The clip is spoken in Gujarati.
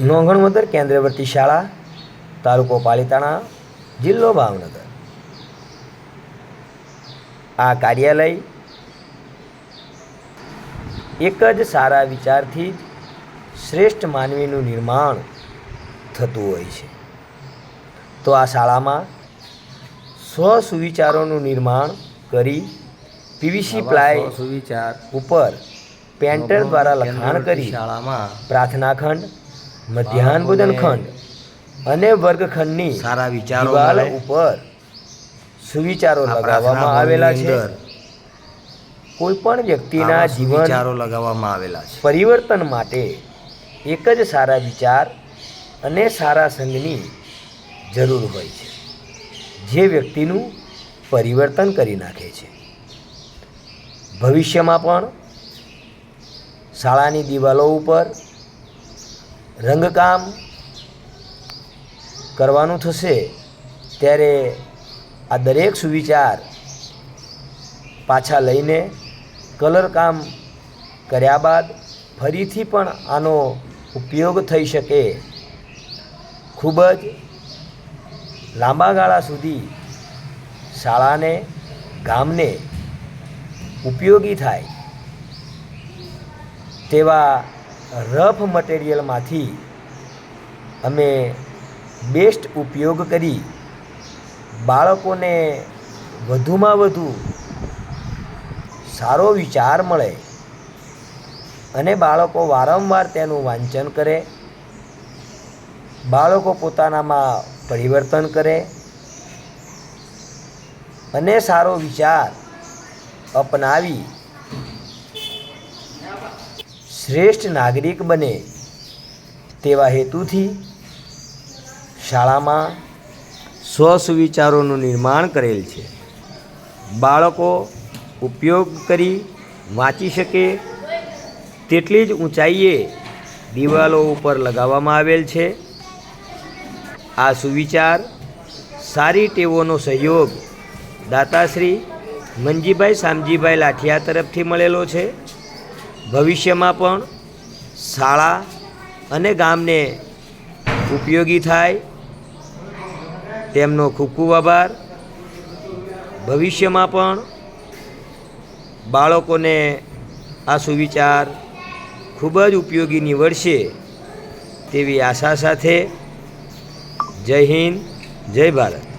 નોંધણવદર કેન્દ્રવર્તી શાળા તાલુકો પાલિતાણા જિલ્લો ભાવનગર. આ કાર્યાલય એક જ સારા વિચારથી શ્રેષ્ઠ માનવીનું નિર્માણ થતું હોય છે. તો આ શાળામાં સ્વ સુવિચારોનું નિર્માણ કરી પીવીસી પ્લાય સુવિચાર ઉપર પેન્ટર દ્વારા લખાણ કરી શાળામાં પ્રાર્થના ખંડ મધ્યાહન ભોજન ખંડ અને વર્ગખંડની સારા વિચારો ઉપર સુવિચારો લગાવવામાં આવેલા છે. કોઈ પણ વ્યક્તિના જીવન સુવિચારો લગાવવામાં આવેલા છે. પરિવર્તન માટે એક જ સારા વિચાર અને સારા સંઘની જરૂર હોય છે. જે વ્યક્તિનું પરિવર્તન કરી નાખે છે. ભવિષ્યમાં પણ શાળાની દિવાલો ઉપર રંગકામ કરવાનું થશે, ત્યારે આ દરેક સુવિચાર પાછા લઈને કલર કામ કર્યા બાદ ફરીથી પણ આનો ઉપયોગ થઈ શકે. ખૂબ જ લાંબા ગાળા સુધી શાળાને, ગામને ઉપયોગી થાય તેવા રફ મટીરિયલમાંથી અમે બેસ્ટ ઉપયોગ કરી બાળકોને વધુમાં વધુ સારો વિચાર મળે અને બાળકો વારંવાર તેનું વાંચન કરે, બાળકો પોતાનામાં પરિવર્તન કરે અને સારો વિચાર અપનાવી શ્રેષ્ઠ નાગરિક બને તેવા હેતુથી શાળામાં સ્વસુવિચારોનું નિર્માણ કરેલ છે. બાળકો ઉપયોગ કરી વાંચી શકે તેટલી જ ઊંચાઈએ દિવાલો ઉપર લગાવવામાં આવેલ છે. આ સુવિચાર સારી ટેવોનો સહયોગ દાતાશ્રી મંજીભાઈ શામજીભાઈ લાઠિયા તરફથી મળેલો છે. ભવિષ્યમાં પણ શાળા અને ગામને ઉપયોગી થાય. તેમનો ખૂબ ખૂબ આભાર. ભવિષ્યમાં પણ બાળકોને આ સુવિચાર ખૂબ જ ઉપયોગી નીવડશે તેવી આશા સાથે જય હિન્દ, જય ભારત.